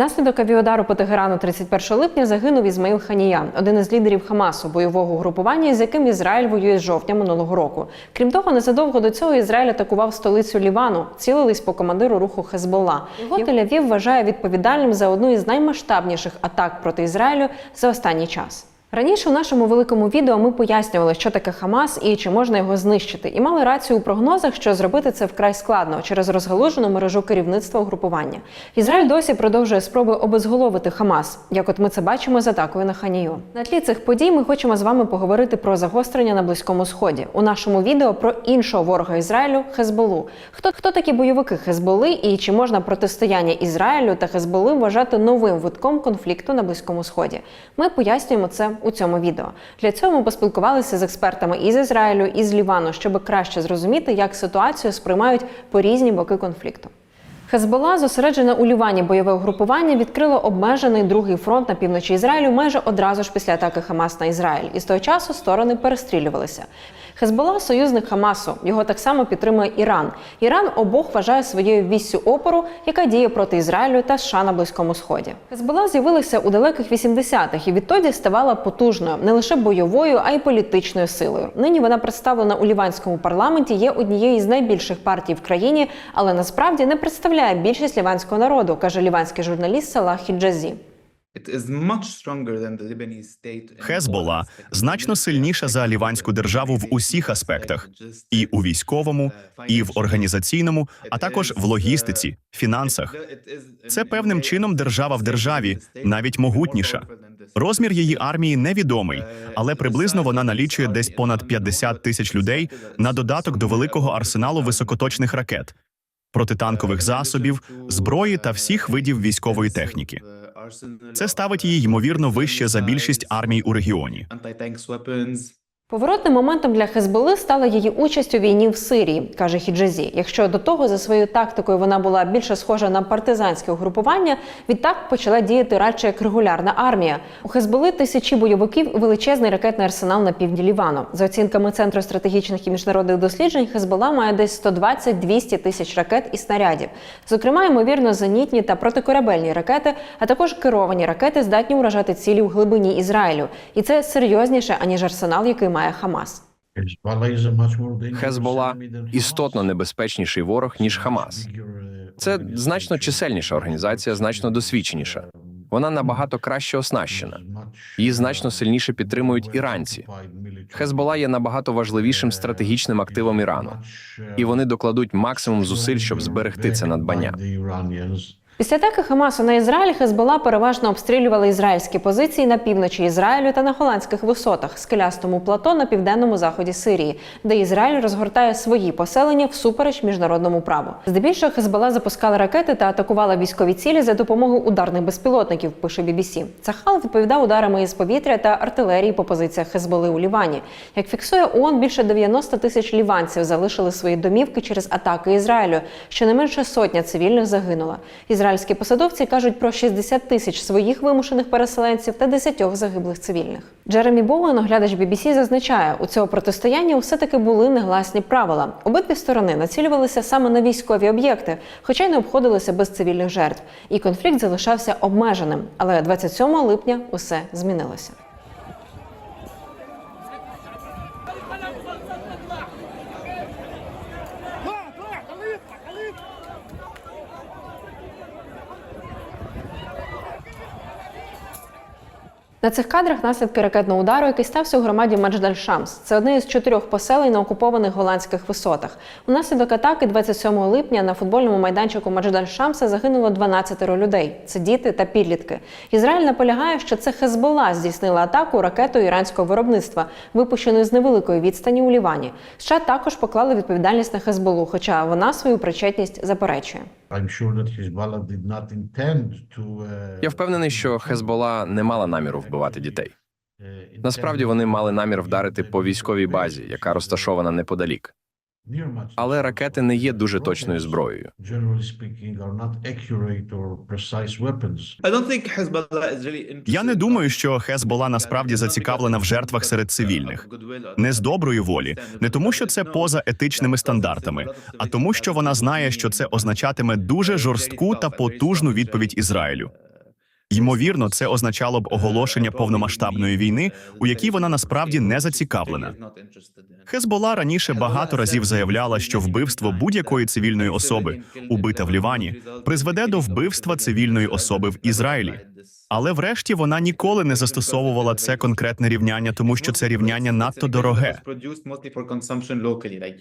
Внаслідок авіодару по Тегерану 31 липня загинув Ізмаїл Ханія, один із лідерів Хамасу, бойового групування, з яким Ізраїль воює з жовтня минулого року. Крім того, незадовго до цього Ізраїль атакував столицю Лівану, цілились по командиру руху Хезболла. Його Тель-Авів вважає відповідальним за одну із наймасштабніших атак проти Ізраїлю за останній час. Раніше в нашому великому відео ми пояснювали, що таке Хамас і чи можна його знищити, і мали рацію у прогнозах, що зробити це вкрай складно через розгалужену мережу керівництва угрупування. Ізраїль досі продовжує спроби обезголовити Хамас, як от ми це бачимо з атакою на Ханію. На тлі цих подій ми хочемо з вами поговорити про загострення на близькому сході. У нашому відео про іншого ворога Ізраїлю Хезболу. Хто хто такі бойовики Хезболи і чи можна протистояння Ізраїлю та Хезболи вважати новим витком конфлікту на близькому сході? Ми пояснюємо це у цьому відео. Для цього ми поспілкувалися з експертами із Ізраїлю і з Лівану, щоб краще зрозуміти, як ситуацію сприймають по різні боки конфлікту. Хезбола, зосереджена у Лівані бойове угрупування, відкрило обмежений другий фронт на півночі Ізраїлю майже одразу ж після атаки Хамас на Ізраїль. І з того часу сторони перестрілювалися. Хезбола союзник Хамасу. Його так само підтримує Іран. Іран обох вважає своєю віссю опору, яка діє проти Ізраїлю та США на близькому сході. Хезбола з'явилася у далеких 80-х і відтоді ставала потужною не лише бойовою, а й політичною силою. Нині вона представлена у ліванському парламенті, є однією з найбільших партій в країні, але насправді не представляє більшість ліванського народу, каже ліванський журналіст Салах Хіджазі. Хезбола значно сильніша за ліванську державу в усіх аспектах: і у військовому, і в організаційному, а також в логістиці, фінансах. Це певним чином держава в державі, навіть могутніша. Розмір її армії невідомий, але приблизно вона налічує десь понад 50 тисяч людей на додаток до великого арсеналу високоточних ракет, протитанкових засобів, зброї та всіх видів військової техніки. Це ставить її ймовірно вище за більшість армій у регіоні. Поворотним моментом для Хезболи стала її участь у війні в Сирії, каже Хіджазі. Якщо до того за своєю тактикою вона була більше схожа на партизанське угрупування, відтак почала діяти радше як регулярна армія. У Хезболи тисячі бойовиків і величезний ракетний арсенал на півдні Лівану. За оцінками Центру стратегічних і міжнародних досліджень, Хезбола має десь 120-200 тисяч ракет і снарядів. Зокрема, ймовірно, зенітні та протикорабельні ракети, а також керовані ракети здатні уражати цілі в глибині Ізраїлю. І це серйозніше аніж арсенал, який має Хамас. Хезбола істотно небезпечніший ворог ніж Хамас. Це значно чисельніша організація, значно досвідченіша. Вона набагато краще оснащена. Її значно сильніше підтримують іранці. Хезбола є набагато важливішим стратегічним активом Ірану, і вони докладуть максимум зусиль, щоб зберегти це надбання. Після атаки Хамасу на Ізраїль Хезбола переважно обстрілювали ізраїльські позиції на півночі Ізраїлю та на голландських висотах, скелястому плато на південному заході Сирії, де Ізраїль розгортає свої поселення всупереч міжнародному праву. Здебільшого Хезбола запускала ракети та атакувала військові цілі за допомогою ударних безпілотників. Пише BBC. Цахал відповідав ударами із повітря та артилерії по позиціях Хезболи у Лівані. Як фіксує ООН, більше 90 тисяч ліванців залишили свої домівки через атаки Ізраїлю. Щонайменше сотня цивільних загинула. Ізраїльські посадовці кажуть про 60 тисяч своїх вимушених переселенців та 10 загиблих цивільних. Джеремі Боуен, оглядач BBC, зазначає, у цього протистояння все таки були негласні правила. Обидві сторони націлювалися саме на військові об'єкти, хоча й не обходилися без цивільних жертв. І конфлікт залишався обмеженим. Але 27 липня усе змінилося. Цих кадрах наслідки ракетного удару, який стався у громаді Мадждаль-Шамс. Це одне із чотирьох поселень на окупованих голландських висотах. Унаслідок атаки 27 липня на футбольному майданчику Мадждаль-Шамса загинуло 12 людей. Це діти та підлітки. Ізраїль наполягає, що це Хезбола здійснила атаку ракетою іранського виробництва, випущеною з невеликої відстані у Лівані. США також поклали відповідальність на Хезболу, хоча вона свою причетність заперечує. Uh, Я впевнений, що Хезбола не мала наміру вбивати дітей. uh, Насправді вони мали намір вдарити по військовій базі, яка розташована неподалік. Але ракети не є дуже точною зброєю. Я не думаю, що Хезбола насправді зацікавлена в жертвах серед цивільних. Не з доброї волі, не тому, що це поза етичними стандартами, а тому, що вона знає, що це означатиме дуже жорстку та потужну відповідь Ізраїлю. Ймовірно, це означало б оголошення повномасштабної війни, у якій вона насправді не зацікавлена. Хезбола раніше багато разів заявляла, що вбивство будь-якої цивільної особи, убита в Лівані, призведе до вбивства цивільної особи в Ізраїлі. Але врешті вона ніколи не застосовувала це конкретне рівняння, тому що це рівняння надто дороге.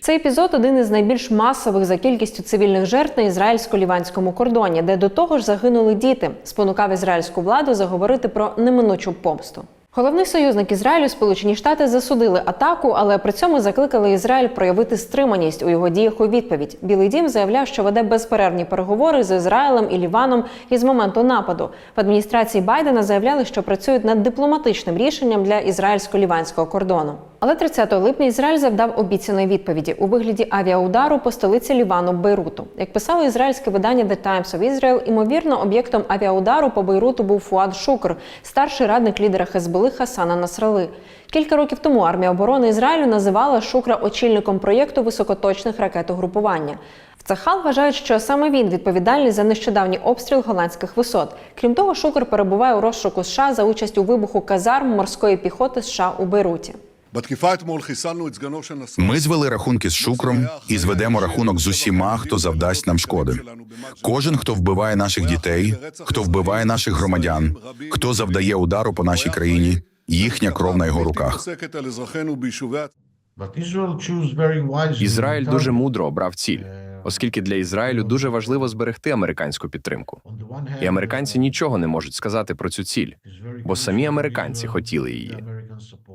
Цей епізод один із найбільш масових за кількістю цивільних жертв на ізраїльсько-ліванському кордоні, де до того ж загинули діти, спонукав ізраїльську владу заговорити про неминучу помсту. Головний союзник Ізраїлю Сполучені Штати засудили атаку, але при цьому закликали Ізраїль проявити стриманість у його діях у відповідь. Білий дім заявляв, що веде безперервні переговори з Ізраїлем і Ліваном із моменту нападу. В адміністрації Байдена заявляли, що працюють над дипломатичним рішенням для ізраїльсько-ліванського кордону. Але 30 липня Ізраїль завдав обіцяної відповіді у вигляді авіаудару по столиці Лівану Бейруту. Як писало ізраїльське видання The Times of Israel, імовірно, об'єктом авіаудару по Бейруту був Фуад Шукр, старший радник лідера Хезболи Хасана Насрали. Кілька років тому армія оборони Ізраїлю називала Шукра очільником проєкту високоточних ракетогрупування. В Цахал вважають, що саме він відповідальний за нещодавній обстріл голландських висот. Крім того, Шукр перебуває у розшуку США за участь у вибуху казарм морської піхоти США у Бейруті. Ми звели рахунки з шукром і зведемо рахунок з усіма, хто завдасть нам шкоди. Кожен, хто вбиває наших дітей, хто вбиває наших громадян, хто завдає удару по нашій країні, їхня кров на його руках. Ізраїль дуже мудро обрав ціль, оскільки для Ізраїлю дуже важливо зберегти американську підтримку. І американці нічого не можуть сказати про цю ціль, бо самі американці хотіли її.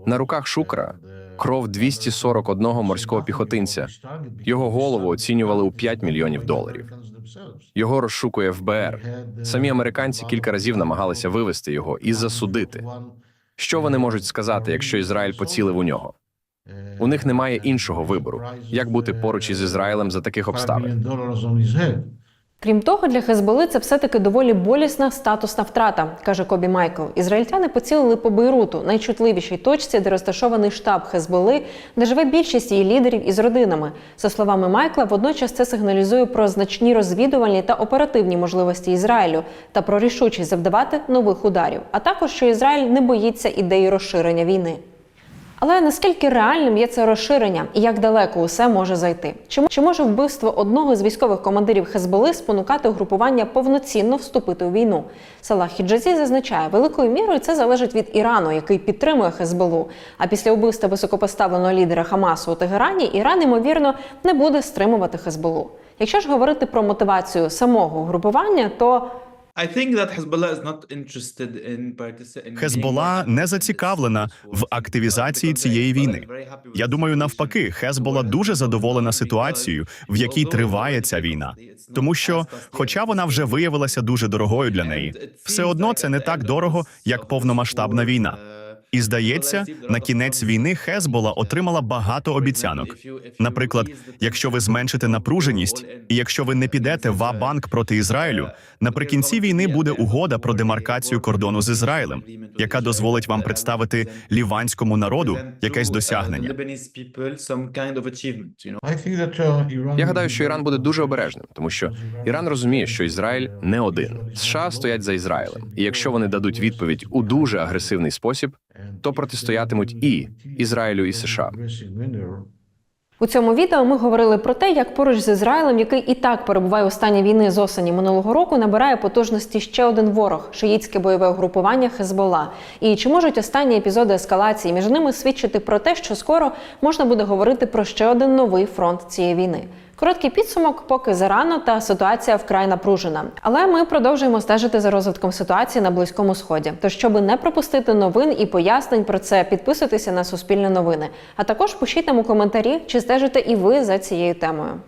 На руках Шукра кров 241 морського піхотинця. Його голову оцінювали у 5 мільйонів доларів. Його розшукує ФБР. Самі американці кілька разів намагалися вивести його і засудити. Що вони можуть сказати, якщо Ізраїль поцілив у нього? У них немає іншого вибору, як бути поруч із Ізраїлем за таких обставин. Крім того, для Хезболи це все-таки доволі болісна статусна втрата, каже Кобі Майкл. Ізраїльтяни поцілили по Бейруту, найчутливішій точці, де розташований штаб Хезболи, де живе більшість її лідерів із родинами. За словами Майкла, водночас це сигналізує про значні розвідувальні та оперативні можливості Ізраїлю та про рішучість завдавати нових ударів, а також що Ізраїль не боїться ідеї розширення війни. Але наскільки реальним є це розширення і як далеко усе може зайти? Чи, чи може вбивство одного з військових командирів Хезболи спонукати угрупування повноцінно вступити у війну? Салах Хіджазі зазначає, великою мірою це залежить від Ірану, який підтримує Хезболу. А після вбивства високопоставленого лідера Хамасу у Тегерані Іран, ймовірно, не буде стримувати Хезболу. Якщо ж говорити про мотивацію самого угрупування, то I think that Hezbollah is not interested in participating. Хезбола не зацікавлена в активізації цієї війни. Я думаю, навпаки, Хезбола дуже задоволена ситуацією, в якій триває ця війна, тому що, хоча вона вже виявилася дуже дорогою для неї, все одно це не так дорого, як повномасштабна війна. І здається, на кінець війни Хезбола отримала багато обіцянок. Наприклад, якщо ви зменшите напруженість, і якщо ви не підете в банк проти Ізраїлю, наприкінці війни буде угода про демаркацію кордону з Ізраїлем, яка дозволить вам представити ліванському народу якесь досягнення. Я гадаю, що Іран буде дуже обережним, тому що Іран розуміє, що Ізраїль не один. США стоять за Ізраїлем, і якщо вони дадуть відповідь у дуже агресивний спосіб, то протистоятимуть і Ізраїлю, і США. У цьому відео ми говорили про те, як поруч з Ізраїлем, який і так перебуває у стані війни з осені минулого року, набирає потужності ще один ворог шиїцьке бойове угрупування Хезбола. І чи можуть останні епізоди ескалації між ними свідчити про те, що скоро можна буде говорити про ще один новий фронт цієї війни? Короткий підсумок, поки зарано та ситуація вкрай напружена. Але ми продовжуємо стежити за розвитком ситуації на близькому сході. Тож, щоб не пропустити новин і пояснень про це, підписуйтеся на Суспільне новини. А також пишіть нам у коментарі, чи стежите і ви за цією темою.